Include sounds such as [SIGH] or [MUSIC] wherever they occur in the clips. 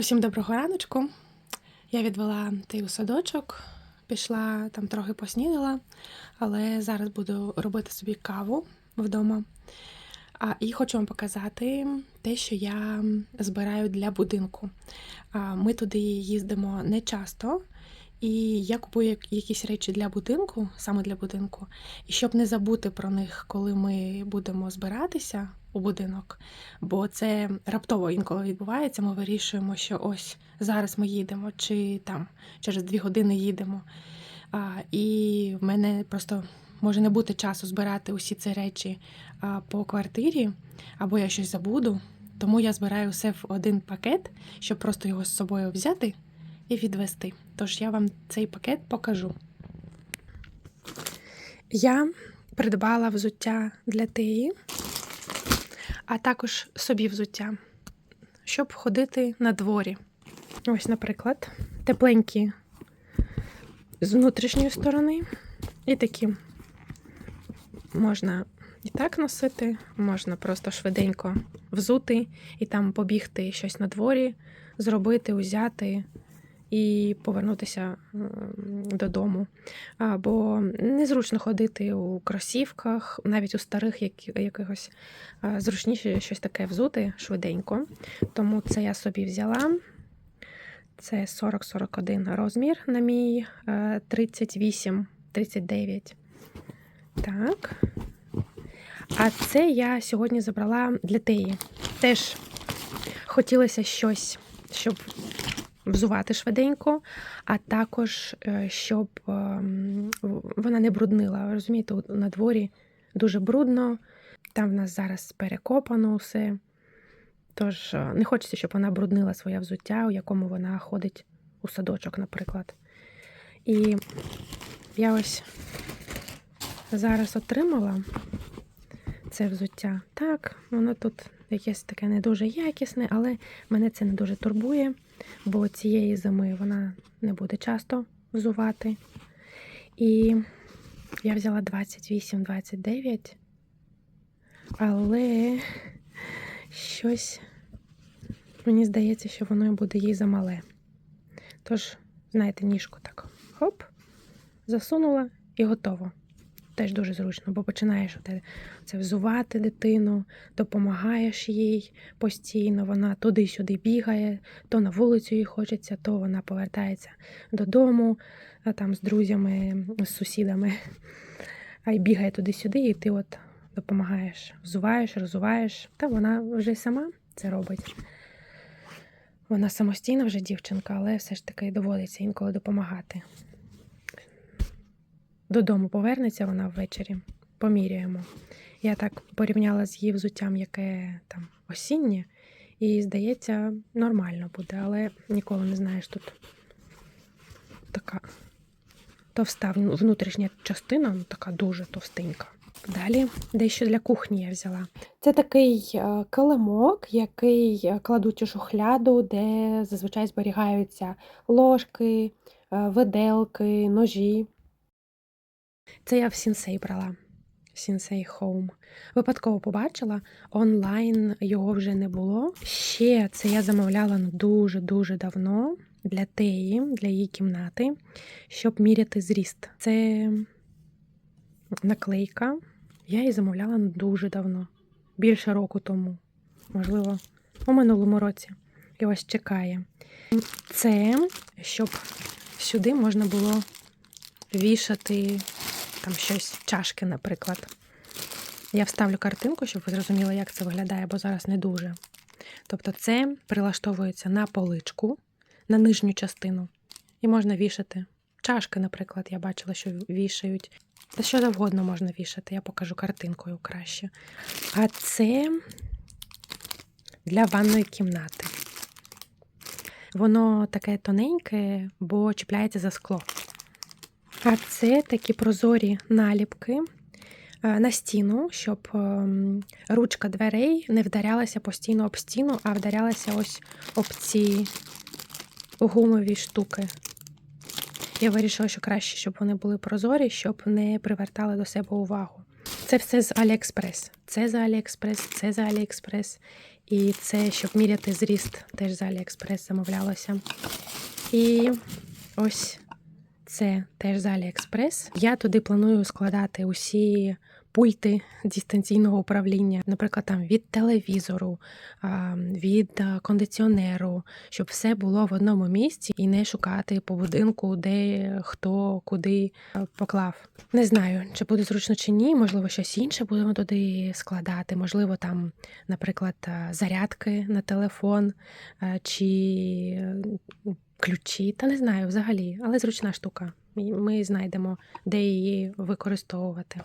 Усім доброго раночку. Я відвела ти у садочок, пішла там трохи поснідала, але зараз буду робити собі каву вдома. А, і хочу вам показати те, що я збираю для будинку. А, ми туди їздимо не часто, і я купую якісь речі для будинку, саме для будинку. І щоб не забути про них, коли ми будемо збиратися у будинок, бо це раптово інколи відбувається. Ми вирішуємо, що ось зараз ми їдемо, чи там через дві години їдемо. А, і в мене просто може не бути часу збирати усі ці речі а, по квартирі, або я щось забуду. Тому я збираю все в один пакет, щоб просто його з собою взяти і відвести. Тож я вам цей пакет покажу. Я придбала взуття для Теї, а також собі взуття, щоб ходити на дворі. Ось, наприклад, тепленькі з внутрішньої сторони, і такі можна і так носити, можна просто швиденько взути і там побігти щось на дворі, зробити, узяти і повернутися додому. Бо незручно ходити у кросівках, навіть у старих якихось зручніше щось таке взути швиденько. Тому це я собі взяла. Це 40-41 розмір на мій е, 38-39. Так. А це я сьогодні забрала для Теї. Теж хотілося щось, щоб взувати швиденько, а також е, щоб ем, вона не бруднила. Розумієте, на дворі дуже брудно, там в нас зараз перекопано все. Тож е, не хочеться, щоб вона бруднила своє взуття, у якому вона ходить у садочок, наприклад. І я ось зараз отримала це взуття. Так, воно тут якесь таке не дуже якісне, але мене це не дуже турбує, бо цієї зими вона не буде часто взувати. І я взяла 28-29, але щось мені здається, що воно буде їй замале. Тож, знаєте, ніжку так хоп, засунула і готово. Теж дуже зручно, бо починаєш це взувати дитину, допомагаєш їй постійно, вона туди-сюди бігає, то на вулицю їй хочеться, то вона повертається додому там з друзями, з сусідами, а й бігає туди-сюди, і ти от допомагаєш, взуваєш, розуваєш. Та вона вже сама це робить. Вона самостійна вже дівчинка, але все ж таки доводиться інколи допомагати. Додому повернеться вона ввечері, поміряємо. Я так порівняла з її взуттям, яке там осіннє, і здається, нормально буде, але ніколи не знаєш тут така товста внутрішня частина, ну така дуже товстенька. Далі дещо для кухні я взяла. Це такий е, килимок, який е, кладуть у шухляду, де зазвичай зберігаються ложки, е, виделки, ножі. Це я в Сінсей брала. Сінсей Home. Випадково побачила, онлайн його вже не було. Ще це я замовляла ну, дуже-дуже давно для Теї, для її кімнати, щоб міряти зріст. Це наклейка. Я її замовляла ну, дуже давно, більше року тому. Можливо, у минулому році. І ось чекає. Це щоб сюди можна було вішати там щось, чашки, наприклад. Я вставлю картинку, щоб ви зрозуміли, як це виглядає, бо зараз не дуже. Тобто, це прилаштовується на поличку, на нижню частину, і можна вішати. Чашки, наприклад, я бачила, що вішають. Та що завгодно можна вішати, я покажу картинкою краще. А це для ванної кімнати. Воно таке тоненьке, бо чіпляється за скло. А це такі прозорі наліпки е, на стіну, щоб ем, ручка дверей не вдарялася постійно об стіну, а вдарялася ось об ці гумові штуки. Я вирішила, що краще, щоб вони були прозорі, щоб не привертали до себе увагу. Це все з Аліекспрес. Це з Аліекспрес, це з Аліекспрес. І це, щоб міряти зріст, теж з Аліекспрес замовлялося. І ось це теж з Аліекспрес. Я туди планую складати усі пульти дистанційного управління, наприклад, там від телевізору, від кондиціонеру, щоб все було в одному місці і не шукати по будинку, де хто куди поклав. Не знаю, чи буде зручно чи ні. Можливо, щось інше будемо туди складати. Можливо, там, наприклад, зарядки на телефон чи ключі. Та не знаю взагалі, але зручна штука. Ми знайдемо, де її використовувати.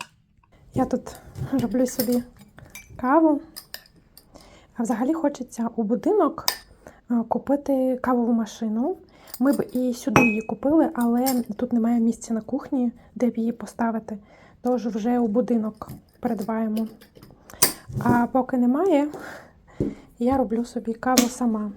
Я тут роблю собі каву. А взагалі хочеться у будинок купити кавову машину. Ми б і сюди її купили, але тут немає місця на кухні, де б її поставити. Тож вже у будинок передбаємо. А поки немає, я роблю собі каву сама.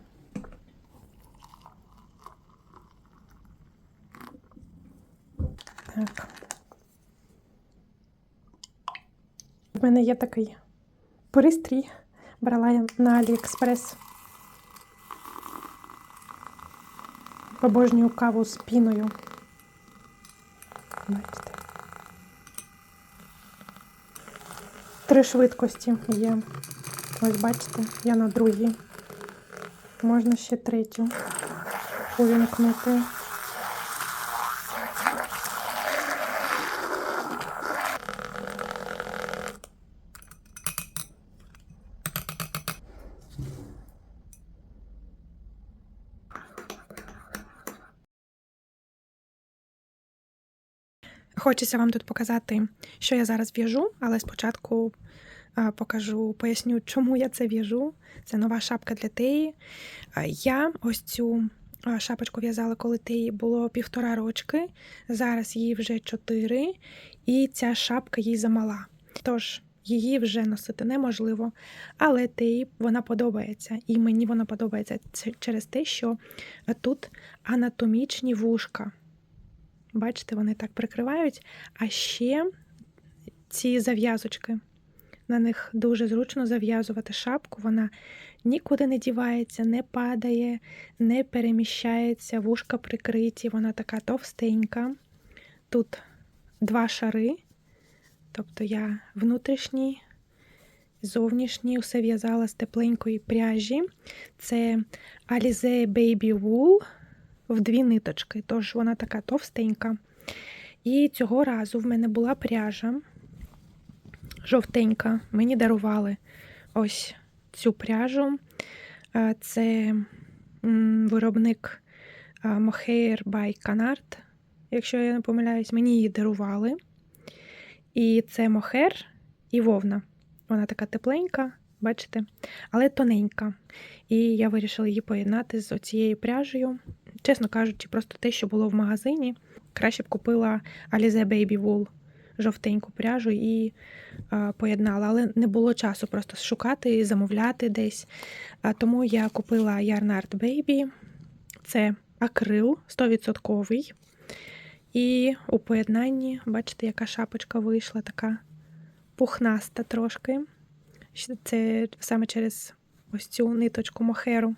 Мене є такий пристрій. Брала я на Аліекспрес. Обожнюю каву з піною. Бачите. Три швидкості є. Ось бачите, я на другій. Можна ще третю увімкнути. Хочеться вам тут показати, що я зараз в'яжу, але спочатку покажу, поясню, чому я це в'яжу. Це нова шапка для Теї. Я ось цю шапочку в'язала, коли Теї було півтора рочки. Зараз їй вже чотири, і ця шапка їй замала. Тож її вже носити неможливо, але Теї вона подобається. І мені вона подобається через те, що тут анатомічні вушка. Бачите, вони так прикривають. А ще ці зав'язочки. На них дуже зручно зав'язувати шапку. Вона нікуди не дівається, не падає, не переміщається, вушка прикриті, вона така товстенька. Тут два шари. Тобто я внутрішній, зовнішній, усе в'язала з тепленької пряжі. Це Alize Baby Wool в дві ниточки, тож вона така товстенька. І цього разу в мене була пряжа жовтенька. Мені дарували ось цю пряжу. Е, Це виробник е, Mohair by Canard, якщо я не помиляюсь, мені її дарували. І це мохер і вовна. Вона така тепленька, бачите, але тоненька. І я вирішила її поєднати з оцією пряжею. Чесно кажучи, просто те, що було в магазині. Краще б купила Alize Baby Wool жовтеньку пряжу і е, поєднала. Але не було часу просто шукати і замовляти десь. А тому я купила Yarn Art Baby. Це акрил 100%. І у поєднанні, бачите, яка шапочка вийшла, така пухнаста трошки. Це саме через ось цю ниточку мохеру.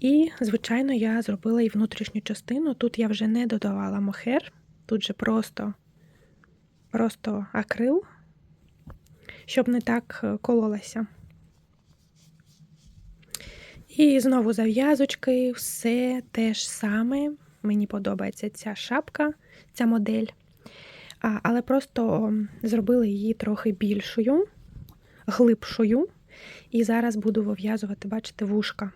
І, звичайно, я зробила і внутрішню частину. Тут я вже не додавала мохер, тут же просто, просто акрил, щоб не так е, кололася. І знову зав'язочки, все те ж саме. Мені подобається ця шапка, ця модель. А, Але просто зробили її трохи більшою, глибшою. І зараз буду вив'язувати, бачите, вушка.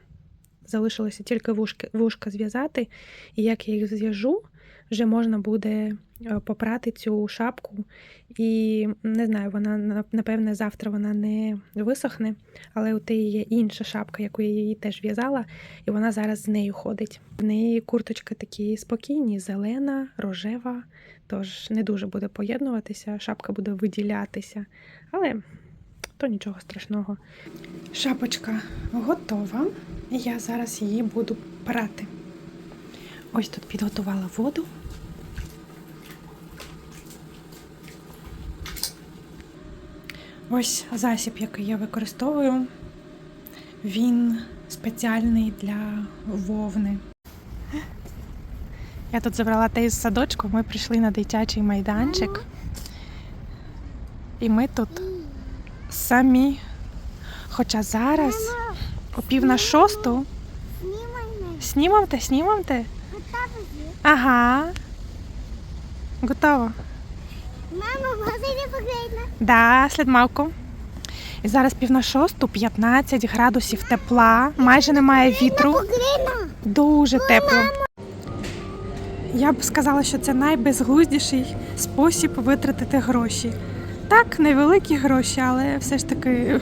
Залишилося тільки вушки, вушка зв'язати, і як я їх зв'яжу, вже можна буде попрати цю шапку. І не знаю, вона, напевне, завтра вона не висохне, але у тієї є інша шапка, яку я її теж в'язала, і вона зараз з нею ходить. В неї курточки такі спокійні, зелена, рожева, тож не дуже буде поєднуватися, шапка буде виділятися. Але то нічого страшного. Шапочка готова. Я зараз її буду прати. Ось тут підготувала воду. Ось засіб, який я використовую. Він спеціальний для вовни. Я тут забрала те із садочку, ми прийшли на дитячий майданчик. І ми тут самі. Хоча зараз о пів на шосту. Снімамте, снімамте. Ага. Готово. Мама, магазині поглядна. Да, слід мавку. І зараз пів на шосту, 15 градусів тепла, майже немає вітру. Дуже тепло. Я б сказала, що це найбезглуздіший спосіб витратити гроші. Так, невеликі гроші, але все ж таки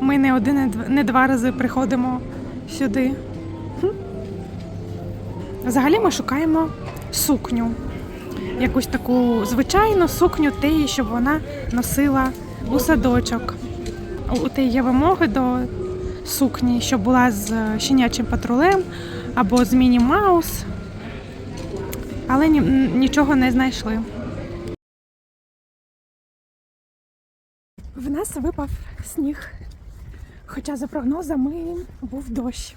ми не один, не два рази приходимо сюди. Взагалі ми шукаємо сукню. Якусь таку звичайну сукню теї, щоб вона носила у садочок. У теї є вимоги до сукні, щоб була з щенячим патрулем або з Міні Маус. Але ні, нічого не знайшли. В нас випав сніг. Хоча за прогнозами був дощ.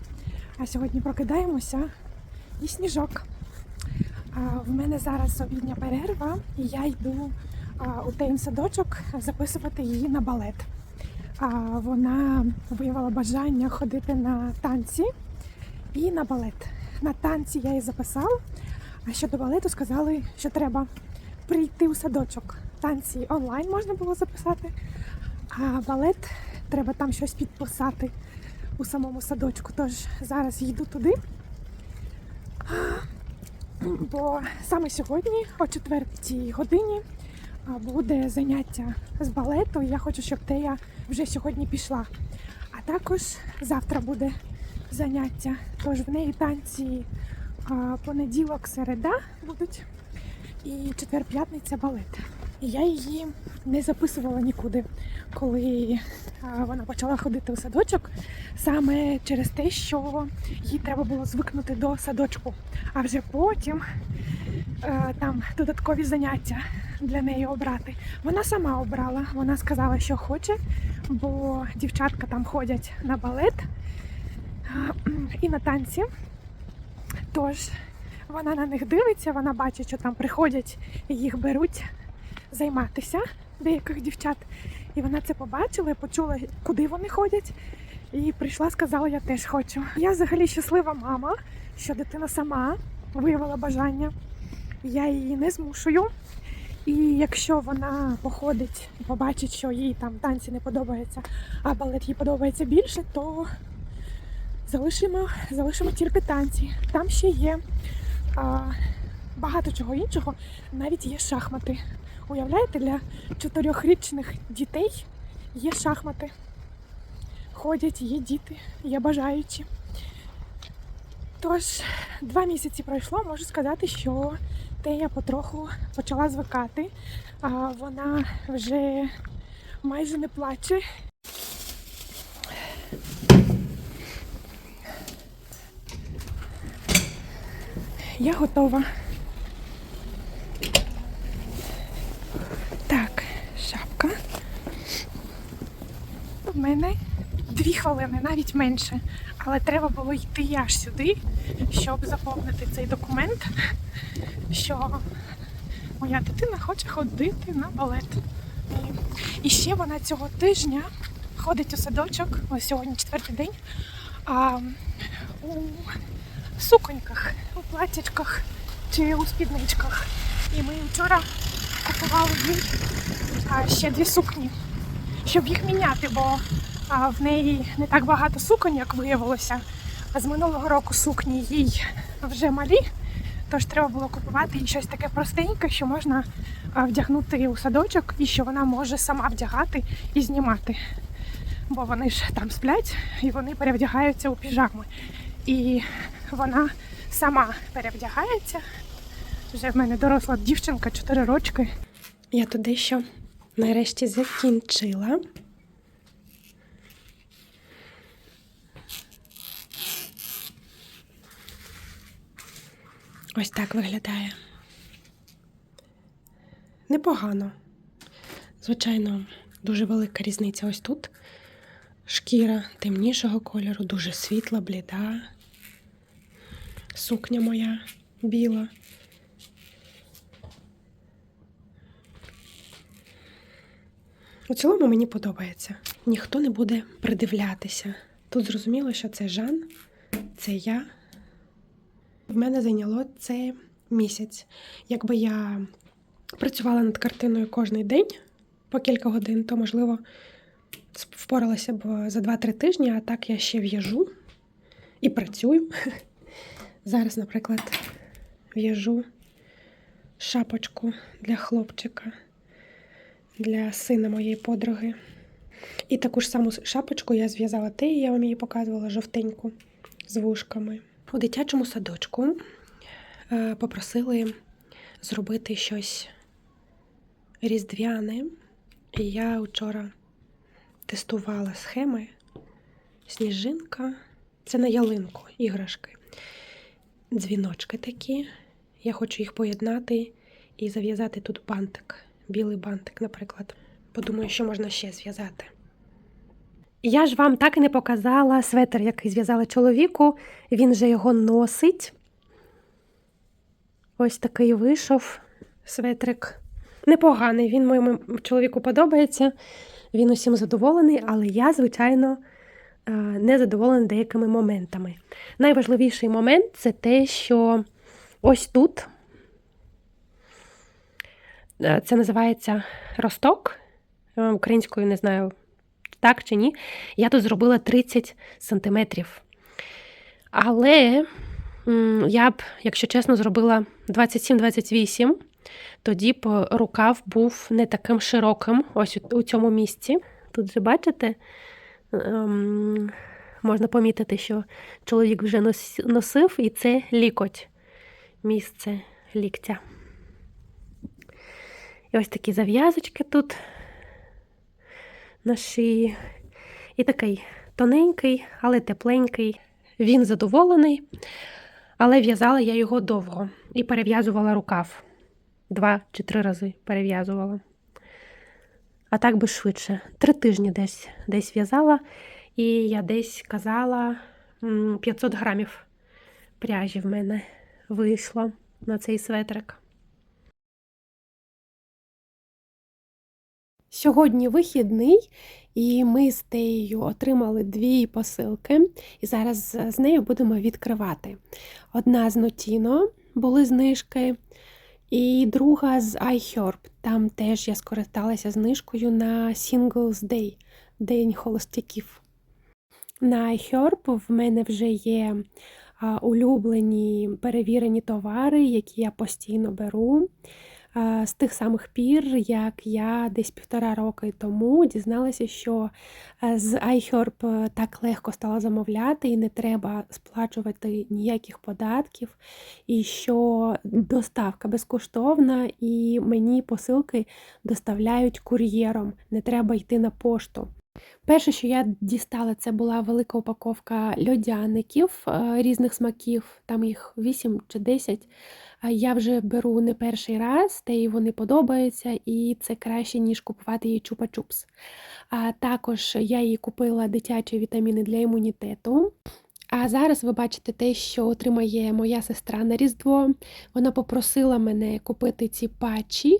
А сьогодні прокидаємося і сніжок. В мене зараз обідня перерва, і я йду у Тейн садочок записувати її на балет. Вона виявила бажання ходити на танці і на балет. На танці я її записала, а щодо балету сказали, що треба прийти у садочок. Танці онлайн можна було записати, балет треба там щось підписати у самому садочку. Тож зараз їду туди. Бо саме сьогодні, о 4 годині, буде заняття з балету. Я хочу, щоб Тея вже сьогодні пішла. А також завтра буде заняття. Тож в неї танці понеділок, середа будуть, і четвер-п'ятниця балет. І я її не записувала нікуди, коли вона почала ходити у садочок, саме через те, що їй треба було звикнути до садочку. А вже потім е, там додаткові заняття для неї обрати. Вона сама обрала. Вона сказала, що хоче, бо дівчатка там ходять на балет і на танці. Тож вона на них дивиться, вона бачить, що там приходять і їх беруть займатися деяких дівчат. І вона це побачила почула, куди вони ходять. І прийшла, сказала, я теж хочу. Я взагалі щаслива мама, що дитина сама виявила бажання. Я її не змушую. І якщо вона походить і побачить, що їй там танці не подобаються, а балет їй подобається більше, то залишимо, залишимо тільки танці. Там ще є а, багато чого іншого, навіть є шахмати. Уявляєте, для чотирьохрічних дітей є шахмати. Ходять, є діти, є бажаючі. Тож, два місяці пройшло, можу сказати, що Тея потроху почала звикати. А вона вже майже не плаче. Я готова. Так, шапка. У мене дві хвилини, навіть менше. Але треба було йти аж сюди, щоб заповнити цей документ, що моя дитина хоче ходити на балет. І- ще вона цього тижня ходить у садочок, ось сьогодні четвертий день, а, у суконьках, у платячках чи у спідничках. І ми вчора купували їй ще дві сукні, щоб їх міняти, бо а, в неї не так багато суконь, як виявилося. А з минулого року сукні їй вже малі, тож треба було купувати їй щось таке простеньке, що можна вдягнути у садочок і що вона може сама вдягати і знімати. Бо вони ж там сплять і вони перевдягаються у піжами. І вона сама перевдягається. Вже в мене доросла дівчинка 4 рочки. Я тут дещо нарешті закінчила. Ось так виглядає. Непогано. Звичайно, Дуже велика різниця ось тут. Шкіра темнішого кольору, дуже світла, бліда. Сукня моя біла. У цілому мені подобається. Ніхто не буде придивлятися. Тут зрозуміло, що це Жан, це я. В мене зайняло це місяць. Якби я працювала над картиною кожен день по кілька годин, то можливо впоралася б за 2-3 тижні, а так я ще в'яжу і працюю. [LAUGHS] Зараз, наприклад, в'яжу шапочку для хлопчика, для сина моєї подруги. І таку ж саму шапочку я зв'язала те, я вам її показувала жовтеньку з вушками. У дитячому садочку е, попросили зробити щось різдвяне. І я вчора тестувала схеми. Сніжинка. Це на ялинку іграшки. Дзвіночки такі. Я хочу їх поєднати і зав'язати тут бантик, білий бантик, наприклад. Подумаю, що можна ще зв'язати. Я ж вам так і не показала светр, який зв'язала чоловіку. Він же його носить. Ось такий вийшов светрик. Непоганий, він моєму чоловіку подобається. Він усім задоволений, але я, звичайно, е, не задоволена деякими моментами. Найважливіший момент це те, що ось тут е, це називається росток. Українською не знаю, так чи ні. Я тут зробила 30 сантиметрів. Але я б, якщо чесно, зробила 27-28, тоді б рукав був не таким широким, ось у- у цьому місці. Тут же бачите, ем, можна помітити, що чоловік вже носив, і це лікоть, місце ліктя. І ось такі зав'язочки тут на шиї. І такий тоненький, але тепленький. Він задоволений, але в'язала я його довго і перев'язувала рукав. Два чи три рази перев'язувала. А так би швидше. Три тижні десь, десь в'язала, і я десь казала 500 грамів пряжі в мене вийшло на цей светрик. Сьогодні вихідний, і ми з Теєю отримали дві посилки, і зараз з нею будемо відкривати. Одна з Notino були знижки, і друга з iHerb. Там теж я скористалася знижкою на Singles Day, День холостяків. На iHerb в мене вже є улюблені перевірені товари, які я постійно беру. З тих самих пір, як я десь півтора роки тому дізналася, що е, з iHerb так легко стало замовляти і не треба сплачувати ніяких податків, і що доставка безкоштовна, і мені посилки доставляють кур'єром, не треба йти на пошту. Перше, що я дістала, це була велика упаковка льодяників е, різних смаків, там їх 8 чи 10. Я вже беру не перший раз, та й вони подобаються, і це краще, ніж купувати її чупа-чупс. А також я їй купила дитячі вітаміни для імунітету. А зараз ви бачите те, що отримає моя сестра на Різдво. Вона попросила мене купити ці патчі,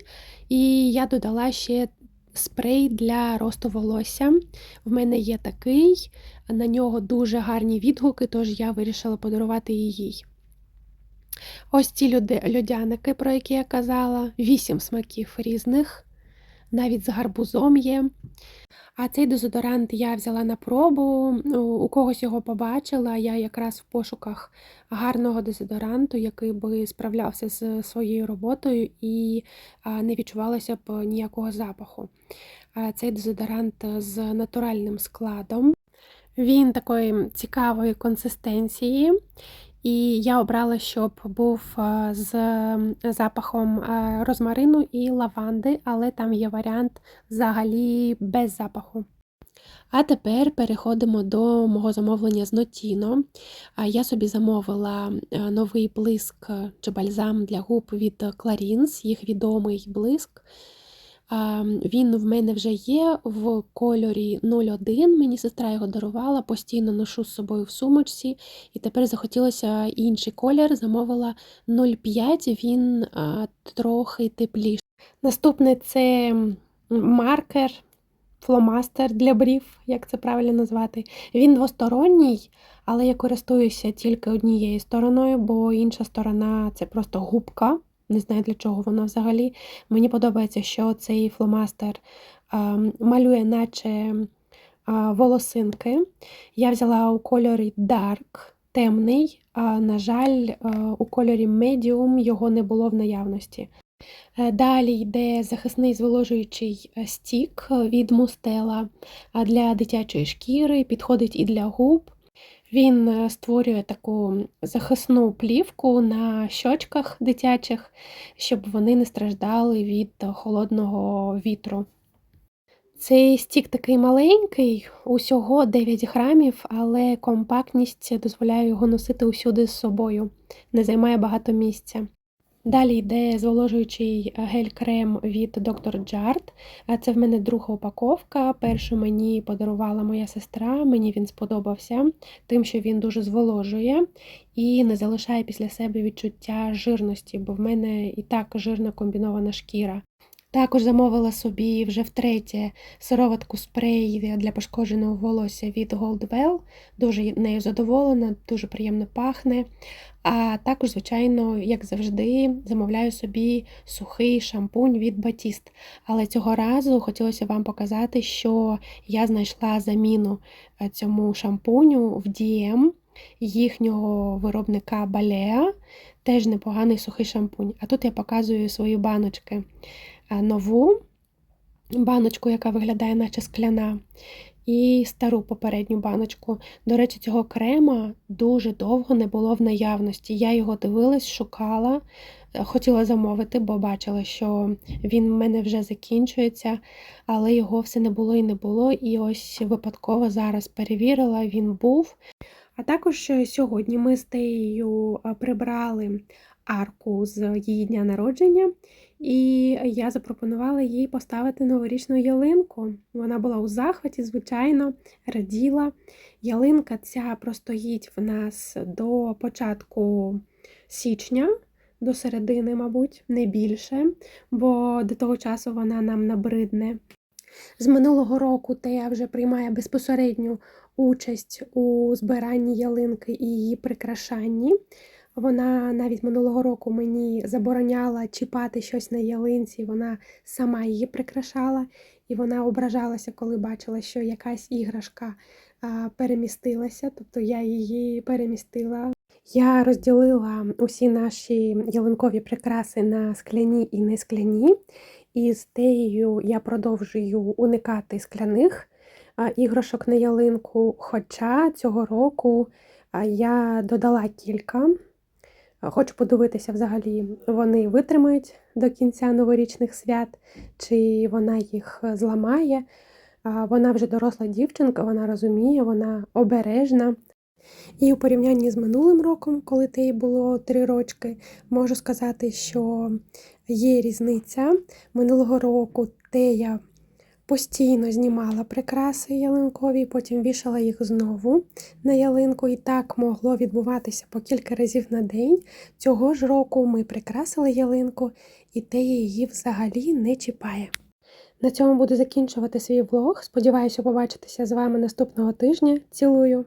і я додала ще спрей для росту волосся. В мене є такий, на нього дуже гарні відгуки, тож я вирішила подарувати їй. Ось ці льодяники, про які я казала, вісім смаків різних, навіть з гарбузом є. А цей дезодорант я взяла на пробу, ну, у когось його побачила. Я якраз в пошуках гарного дезодоранту, який би справлявся з своєю роботою і не відчувалося б ніякого запаху. Цей дезодорант з натуральним складом. Він такої цікавої консистенції. І я обрала, щоб був з запахом розмарину і лаванди, але там є варіант взагалі без запаху. А тепер переходимо до мого замовлення з Notino. Я собі замовила е, новий блиск чи бальзам для губ від Clarins, їх відомий блиск. А, Він в мене вже є в кольорі 01. Мені сестра його дарувала, постійно ношу з собою в сумочці. І тепер захотілося інший колір. Замовила 05, він а, трохи тепліший. Наступне це маркер, фломастер для брів, як це правильно назвати. Він двосторонній, але я користуюся тільки однією стороною, бо інша сторона це просто губка. Не знаю для чого вона взагалі. Мені подобається, що цей фломастер а, малює, наче волосинки. Я взяла у кольорі Dark, темний, а на жаль, а, у кольорі Medium його не було в наявності. Е, Далі йде захисний зволожуючий е, стік від Мустела для дитячої шкіри, підходить і для губ. Він е, створює таку захисну плівку на щочках дитячих, щоб вони не страждали від холодного вітру. Цей стік такий маленький, усього 9 грамів, але компактність дозволяє його носити усюди з собою, не займає багато місця. Далі йде зволожуючий гель-крем від Dr. Jart. Це в мене друга упаковка. Першу мені подарувала моя сестра. Мені він сподобався, тим, що він дуже зволожує і не залишає після себе відчуття жирності, бо в мене і так жирна комбінована шкіра. Також замовила собі вже втретє сироватку спрей для пошкодженого волосся від Goldwell. Дуже нею задоволена, дуже приємно пахне. А також, звичайно, як завжди, замовляю собі сухий шампунь від Batiste. Але цього разу хотілося вам показати, що я знайшла заміну е, цьому шампуню в DM їхнього виробника Balea. Теж непоганий сухий шампунь. А тут я показую свої баночки. Е, Нову баночку, яка виглядає, наче скляна, і стару попередню баночку. До речі, цього крема дуже довго не було в наявності. Я його дивилась, шукала, е, хотіла замовити, бо бачила, що він в мене вже закінчується, але його все не було і не було. І ось випадково зараз перевірила, він був. А також сьогодні ми з Теєю е, прибрали арку з її дня народження, і я запропонувала їй поставити новорічну ялинку. Вона була у захваті, звичайно, раділа. Ялинка ця простоїть в нас до початку січня, до середини, мабуть, не більше, бо до того часу вона нам набридне. З минулого року Тея вже приймає безпосередню участь у збиранні ялинки і її прикрашанні. Вона навіть минулого року мені забороняла чіпати щось на ялинці, вона сама її прикрашала, і вона ображалася, коли бачила, що якась іграшка перемістилася, тобто я її перемістила. Я розділила усі наші ялинкові прикраси на скляні і не скляні, і з теєю я продовжую уникати скляних іграшок на ялинку. Хоча цього року я додала кілька. Хочу подивитися, взагалі, вони витримають до кінця новорічних свят, чи вона їх зламає. Вона вже доросла дівчинка, вона розуміє, вона обережна. І у порівнянні з минулим роком, коли їй було три рочки, можу сказати, що є різниця. Минулого року Тея постійно знімала прикраси ялинкові, потім вішала їх знову на ялинку, і так могло відбуватися по кілька разів на день. Цього ж року ми прикрасили ялинку, і те її взагалі не чіпає. На цьому буду закінчувати свій влог. Сподіваюся побачитися з вами наступного тижня. Цілую!